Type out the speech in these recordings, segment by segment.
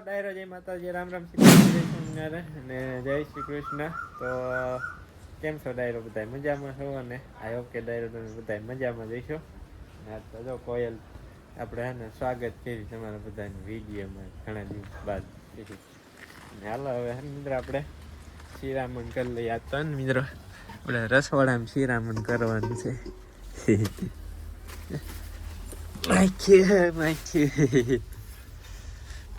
ડાયરો, જય માતાજી, રામ રામ શ્રી કૃષ્ણ અને જય શ્રી કૃષ્ણ. તો, કેમ છો ડાયરો બધા મજામાં છો? અને આઈ હોપ કે ડાયરો તમે બધા મજામાં જઈશો આજ તો જો કોયલ આપણે હે ને સ્વાગત કરી તમારા બધાની વિડીયોમાં ઘણા દિવસ બાદ અને હાલો હવે મિત્ર ને આપણે શિરામણ કરી લઈએ. આ તો હે ને મિત્રો, આપણે રસવાડામાં શિરામણ કરવાનું છે. માખી માખી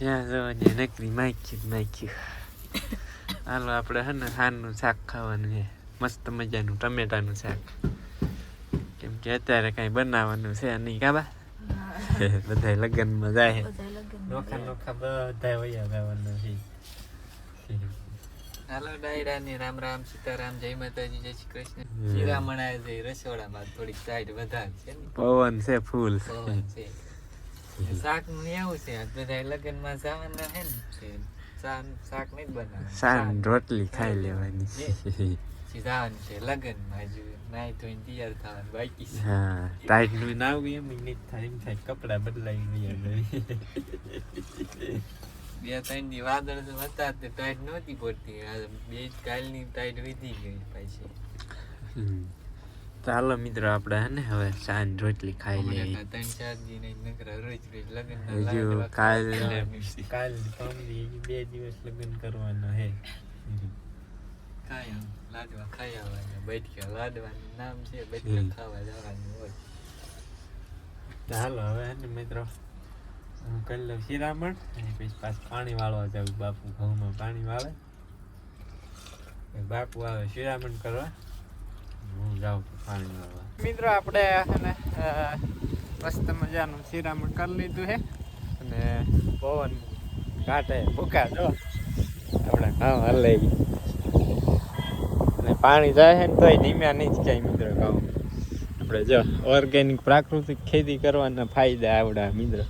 ત્યાં જવાની નકરી માખી નાખ્યું હાલો આપણે હે ને હારનું શાક ખાવાનું છે. મસ્ત મજાનું ટમેટાનું શાક. કેમ કે અત્યારે કાંઈ બનાવવાનું છે નહીં કાબા બધા લગ્નમાં જાય. નોખા નોખા બધા વયા જવાનું છે. હાલો ડાયરાની રામ રામ સીતારામ જય માતાજી જય શ્રી કૃષ્ણ. શિરામણ છે રસોડામાં થોડીક સાઈડ વધારે છે ને. પવન છે ફૂલ. પવન છે. શાકનું એવું છે. બધા બધા લગ્નમાં જવાના હે ને શાક શાક નહીં બનાવે સાન રોટલી ખાઈ લેવાની. જવાનું છે લગ્નમાં હજુ. નાઈ તો તૈયાર થવાનું બાકી છે. હા ટાઈટનું નાવ એમ નહીં થાય એમ થાય. કપડા બદલાઈ ગયા બે ત્રણની વાદળ તો હતા તે ટાઈટ નહોતી પડતી. બે જ કાલની ટાઈટ વધી ગઈ પાછી. ચાલો મિત્રો આપણે હે ને હવે સાંજ રોટલી ખાઈ લઈએ. ત્રણ ચાર દી નહીં નકરા રોજ રોજ લગ્નના હજુ કાલ. કાલ પરમદી બે દિવસ લગ્ન કરવાનો હે. ખાય આમ, લાડવા ખાઈ આવવાના બૈઠિયા લાડવાનું નામ છે બૈઠિયા ખાવા જવાનું હોય. તો હવે હે ને મિત્રો હું કરી લઉં શિરામણ અને પછી પાછું પાણી વાળવા જાઉં. બાપુ ઘઉંમાં પાણી વાળે. બાપુ આવે શિરામણ કરવા. છું મિત્રો, આપણે ને મસ્ત મજાનું સિરામણ કરી લીધું છે. અને પવન કાંઠે ભૂકા જો આપણે ઘઉં હલે અને પાણી જાય છે ને તોય ધીમ્યા નહીં જ ક્યાંય મિત્રો ઘઉં. આપણે જો ઓર્ગેનિક પ્રાકૃતિક ખેતી કરવાના ફાયદા આવડા મિત્રો.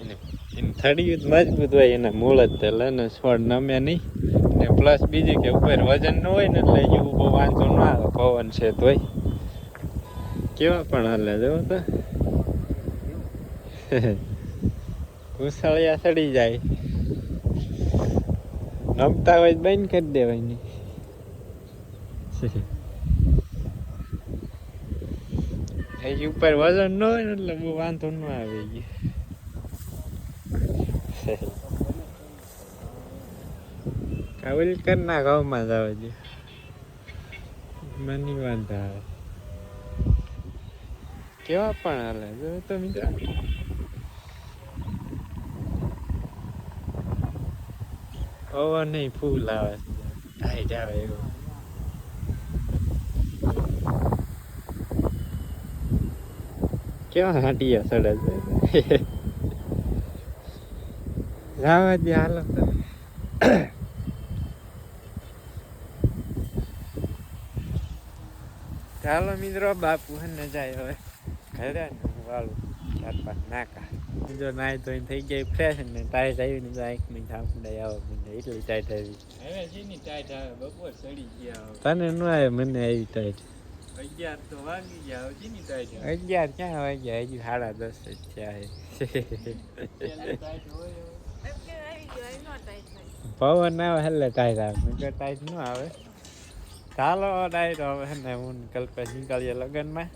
એને એની થડિયું જ મજબૂત હોય, એના મૂળ જ તે લને છોડ નમે નહીં. ને પ્લસ બીજું કે, ઉપર વજન ન હોય ને એટલે ઊભો વાંધો ન આવે, પવન છે તોય. કેવા પણ હાલે, જો તો. ઘૂસળિયા સડી જાય. રમતા હોય બંધ કરી દેવાય નહીં ઉપર વજન ન હોય એટલે બહુ વાંધો ન આવે. કાબુલ કર ના ઘઉંમાં જ આવે છે મને વાંધા કેવા પણ હાલે જો તો મિત્ર. પવન નહીં ફૂલ આવે. ટાઈટ આવે એવું. કેવા હાટીયા સડે છે. જવા દે હાલો તમે. ચાલો મિત્રો બાપુ ને જાય હવે ઘરે ને વાળું ચાર પાંચ નાકા. જો નાય તો થઈ ગઈ ફ્રેશ ને ટાઈટ આવી ને આંખમાં ઠામડાઈ આવે મને એટલી ટાઈટ આવી. હવે જેની ટાઈટ આવે બપોર ચડી ગયા તને ન આવે મને આવી ટાઈટ અગિયાર તો વાગી ગયા જેની ટાઈટ અગિયાર ક્યાં વાગ્યા? હજુ સાડા દસ જ થયા પવન આવે એટલે ટાઈટ આવે ટાઈટ ન આવે. ચાલો ડાયરો હવે ને હું કલ્પેશ નીકળીએ લગ્નમાં.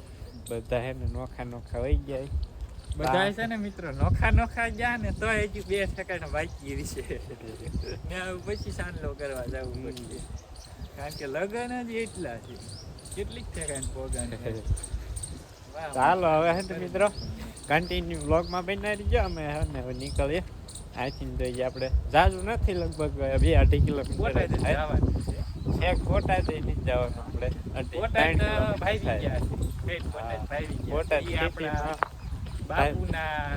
બધા હે ને નોખા નોખા વહી ગયા બધા છે ને મિત્રો નોખા નોખા ગયા ને તો હજી બે સેકન્ડ બાકી છે. ને પછી સાંજલો કરવા જવું પડશે. કારણ કે લગન જ એટલા છે. કેટલીક સેકન્ડ પોગાને ચાલો હવે હે મિત્રો કન્ટિન્યુ બ્લોગમાં બની રહીજો અમે હવે નીકળીએ. અહીંથી તો આપણે. જાજુ નથી લગભગ બે અઢી કિલોમીટર બોટાદ જ થાય. જવાનું આપણે. અઢી ભાઈ ગયા થાય. છે. આપણા બાપુના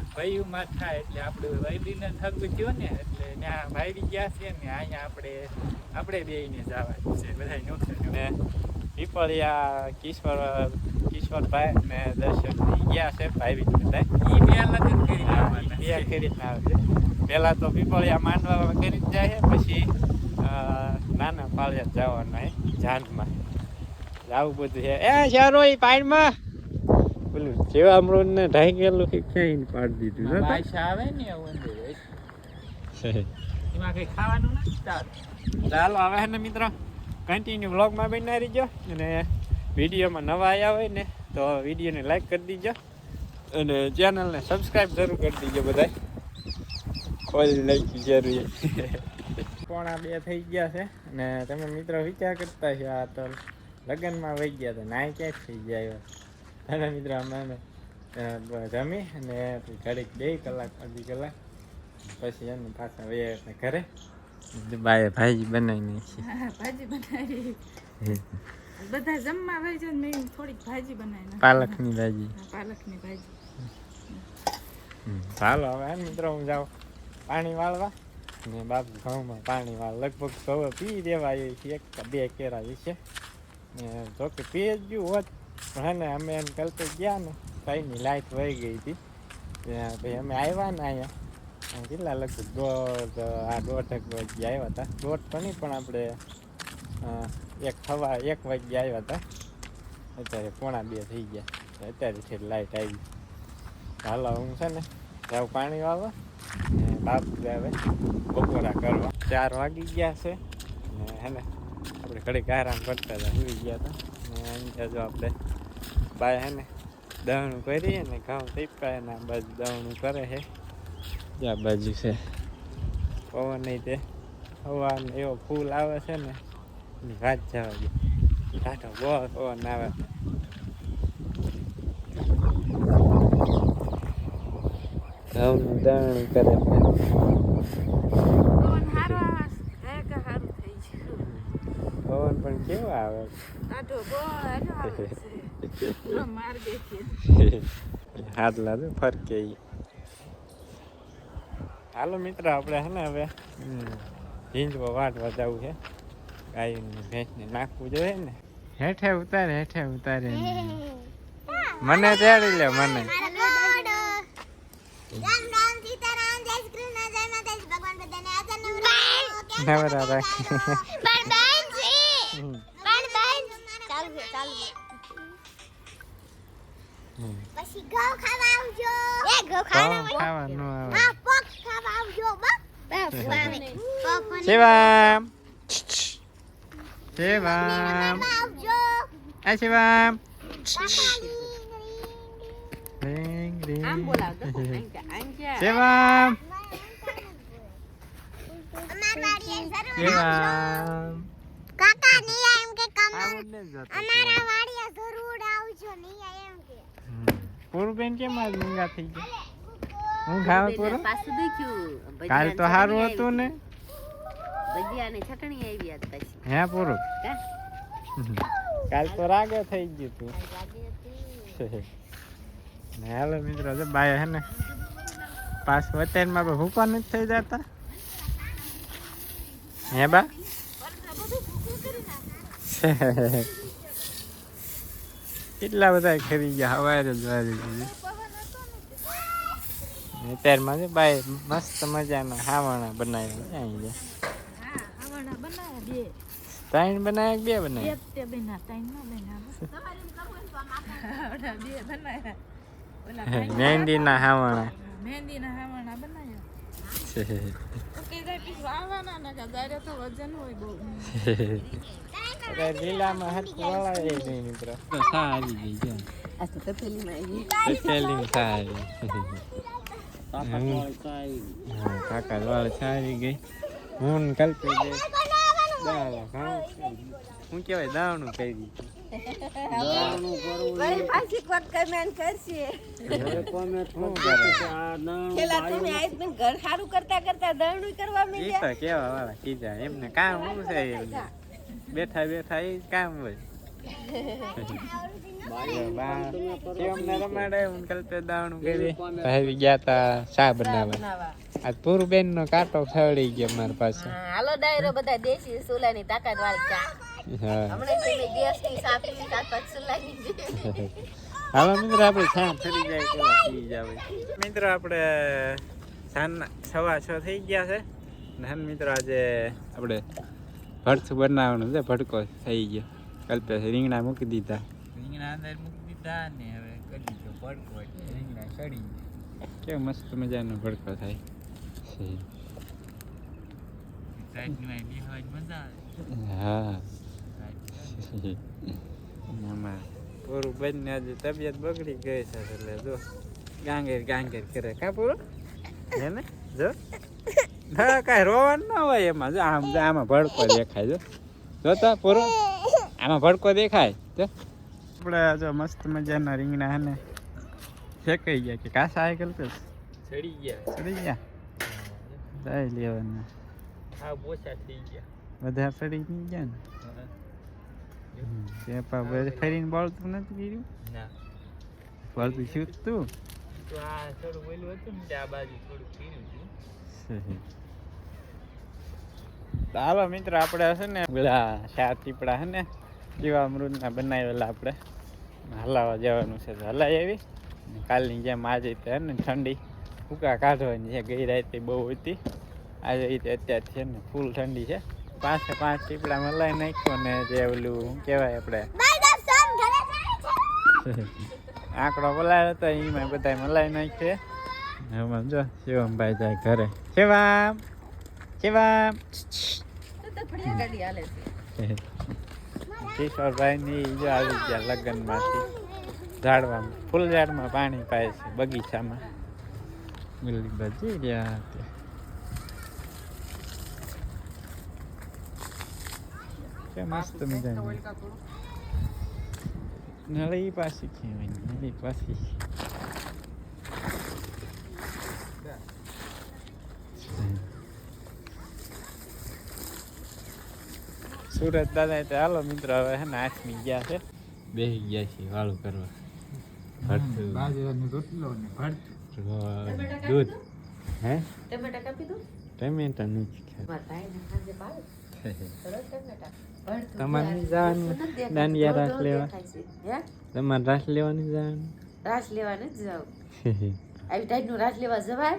એટલે આપણે વૈદીને થગ થયો ને એટલે ત્યાં ભાઈ ગયા છે ને અહીંયા આપણે આપણે બેયને જવાનું છે. બધા નોખે ને પીપળિયા કિશોર કિશોરભાઈ ને દર્શન ગયા છે ભાઈ બધા. ઈ બે લગ્ન કરી આવવાના બે છે. આવે છે. પહેલા તો પીપળિયા માંડવા કરી જાય પછી નાના પાળિયા જવાના હે જાનમાં આવું બધું છે. એ શહેરો એ પાણીમાં. પેલું જેવા અમૃત ને ઢાઈ ગયેલું કે ક્યાંય પાડી દીધું. આવે ને એમાં કંઈ ખાવાનું નથી? ચાલ. હે ને મિત્રો કન્ટિન્યુ વ્લોગમાં બની રહીજો. અને વિડીયોમાં નવા આવ્યા હોય ને તો વિડીયોને લાઈક કરી દીજો. અને ચેનલને સબસ્ક્રાઈબ જરૂર કરી દીજો બધા ઓલી લાઈક જરૂર પોણા બે થઈ ગયા છે. અને તમે મિત્રો વિચાર કરતા છો આ તો લગ્નમાં વહી ગયા હતા નાય ક્યાંક થઈ ગયા અને મિત્રો અમે જમી અને ઘડીક બે કલાક અડધી કલાક પછી એને પાછા વૈયા ઘરે. બાય ભાજી બનાવી નાખી ભાજી બનાવી. બધા જમવા વહી જાય ને મેં થોડીક ભાજી બનાવી. પાલકની ભાજી. પાલકની ભાજી. ચાલો હવે મિત્રો હું જાઉં પાણી વાળવા. ને બાપ ઘઉંમાં પાણીમાં લગભગ ઘઉં પી દેવા એ એક બે કેરા છે. ને જો કે પી જ હોત, પણ અમે એમ કરતો ગયા ને કઈની લાઈટ વહી ગઈ હતી. ત્યાં પછી અમે આવ્યા ને અહીંયા. કેટલા લગભગ દોઢ, આ દોઢ એક વાગ્યા આવ્યા હતા. દોઢ તો નહીં, પણ આપણે એક થવા એક વાગ્યા આવ્યા હતા. અત્યારે પોણા બે થઈ ગયા. અત્યારે છે લાઈટ આવી. હાલો, હું છે ને, જાઉં પાણી વાળવા. બાપુ આવે બપોરા કરવા. ચાર વાગી ગયા છે. ને હે ને, આપણે ઘડીક આરામ કરતા હતા. સુઈ ગયા હતા. ને જો આપણે બાય હે ને દવણું કરીએ ને ઘઉં ટીપાય ને બાજુ દવણું કરે છે. આ બાજુ છે. પવન નહીં તે હવા એવો ફૂલ આવે છે ને વાત જવા દે. ટાટો બહુ પવન આવે. ઘઉંનું દવણું કરે. પવન ગયું. પણ કેવો આવે? હાથ લાદે ફરકે. હાલો મિત્ર આપણે હે ને હવે હિંજવા વાટવા જવું છે. ગાયને ભેંસને નાખવું જોઈએ ને. હેઠે ઉતારે હેઠે ઉતારે મને તેડી લે મને. રામ રામ સીતારામ જય શ્રી કૃષ્ણ જય માતાજી ભગવાન બધાને આદર નવરા નવરા રાખ પણ બેન પણ બેન ચાલુ છે ચાલુ પછી ઘઉં ખાવા આવજો એ ઘઉં તો આવે હા પોક ખાવા આવજો બસ શિવામ શિવામ આવજો આ શિવામ રિંગ આમ બોલાવ તો આમ કે આમ કે શિવામ અમાર વાડીએ જરૂર શિવામ કાકા નહીં એમ કે જતું. અમારા વાડીએ જરૂર આવજો નહીં એમ કે. પૂરું બેન કેમ આજ મૂંગા થઈ ગયા હું ખાવ પૂરું પાછું દેખ્યું કાલ તો સારું હતું ને ભજીયા ને ચટણી આવી આજ પછી હે પૂરું કાલ તો રાગે થઈ ગયું તું ને હાલો મિત્રો જો બાય હે ને. પાસ વતનમાં પણ ભૂકા નથી થઈ જતા. હે બા? કેટલા બધા ખરી ગયા હવારે જ વારી દીધી અત્યારમાં છે બાય મસ્ત મજાના હાવણા બનાવ્યા છે અહીં જે. બનાવ્યા બે ત્રણ બનાવ્યા બે બનાવ્યા ત્રણ ન બનાવ્યા બે બનાવ્યા. મહેંદીના હાવણા. મહેંદીના હાવણા બનાવ્યા. કાકા વાળ સા ગઈ. હું ને કલ્પી હું કહેવાય દાણું કરી દીધું બેઠા બેઠા એ કામ હોય. હું કલ્પે દાણું કરી ભાઈ ગયા તા ચા બનાવવા. બનાવવા. આજ પૂરું બેન નો કાંટો ફળી ગયો મારી પાસે. હાલો ડાયરો બધા દેશી સુલાની તાકાત વાળી ચા. હા. હમણાં તમે ગેસની સાપી તાકાત સુલાની છે. હાલો મિત્રો આપણે ફરી જાય પી જાવ મિત્રો આપણે સાંજના સવા છ થઈ ગયા છે. ને મિત્રો આજે આપણે ભરથું બનાવવાનું છે ભડકો થઈ ગયો. કલ્પે રીંગણા મૂકી દીધા. રીંગણા અંદર મૂકી દીધા ને હવે કરી દીધો ભડકો રીંગણા સડી ગયા. કેવો મસ્ત મજાનો ભડકો થાય. છે હા. આમાં પૂરું બંને આજે તબિયત બગડી ગઈ છે એટલે જો ગાંગેર ગાંગેર કરે. કા પૂરું? હે ને? જો? હા કાંઈ રોવાનું ના હોય એમાં. જો આમ જો આમાં ભડકો દેખાય જો. જોતા પૂરો? આમાં ભડકો દેખાય જો. આપણે જો મસ્ત મજાના રીંગણા હે ને ફેંકાઈ ગયા કે કાસા આઈ ગયેલ ચડી ગયા. ચડી ગયા? જાય લેવાના. હા બોસા થઈ ગયા. બધા ચડી ગયા ને? તે પણ ફરીને બળતું નથી કર્યું? ના. બળતું શું તું? તો આ થોડું ઓલું હતું ને આ બાજુ થોડું પીર્યું હતું. ચાલો મિત્ર આપણે છે ને પેલા ચાર ચીપડા છે ને જીવામૃતના બનાવેલા આપણે. હલાવા જવાનું છે તો હલાઈ આવી. કાલની જેમ આજે તો હે ને ઠંડી. ફૂકા કાઢવાની છે ગઈ રાતે બહુ હતી. આજે અત્યારે છે ને ફૂલ ઠંડી છે. પાંચ પાંચ ટીપડા મલાઈ નાખ્યો ને જે ઓલું શું કહેવાય આપણે. આંકડો બોલાયો હતો એમાં બધા મલાઈ નાખીએ એમાં જો શિવમભાઈ જાય ઘરે. શિવામ શિવામ. તો તો ફળિયા ગાડી હાલે છે. કિશોરભાઈ ની જો આવી ગયા લગ્નમાંથી. ઝાડવામાં ફૂલ ઝાડમાં પાણી પાય છે બગીચામાં. મિલી બજી રહ્યા તે કે મસ્ત મજાની નળી પાછી ખેવાની નળી પાછી સુરત દાદા તો હાલો મિત્રો હવે હે ને આઠમી ગયા છે બેસી ગયા છે વાળું કરવા ભરતું બાજરાનો રોટલો ને ભરતું રો- દૂધ હે ટમેટા કાપી દઉં ટમેટા નથી ખાતા. તમારે નહીં જવાનું દાંડિયા રાસ લેવા. છે. તમારે રાસ લેવાની જવાનું? રાસ લેવાને જ જાવ આવી ટાઈપનું રાસ લેવા જવાય?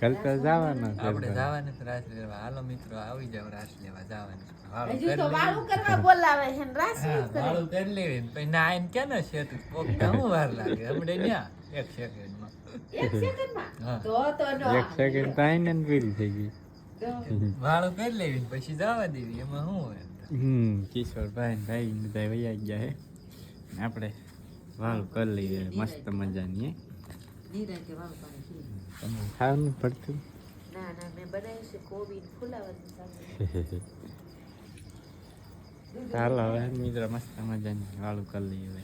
તો જવાનું આપણે જવાનું રાસ લેવા. હાલો મિત્રો આવી જાવ રાસ લેવા જવાનું. વાળું હજુ કરી તો વાળું કરવા બોલાવે છે રાસ હા, નથી કરે. વાળું કરી લેવી પછી ના આઈને કે ને શેત પોગતા હું વાર લાગે. હમણે ન્યા એક સેકન્ડમાં એક સેકન્ડમાં તો તો એક સેકન્ડ તો પૂરી થઈ ગઈ. તો વાળું કરી લેવી પછી જવા દેવી. એમાં શું હોય? હમ. કિશોરભાઈ ભાઈ ભાઈ બધા વૈયા ગયા હે. આપણે વાળું કરી લઈએ મસ્ત મજાની પાણી ખાવાનું પડતું? ના ના મેં બનાવ્યું છે કોબી ને ચાલો હવે મિત્રો મસ્ત મજાની વાળું કરી લઈએ હવે.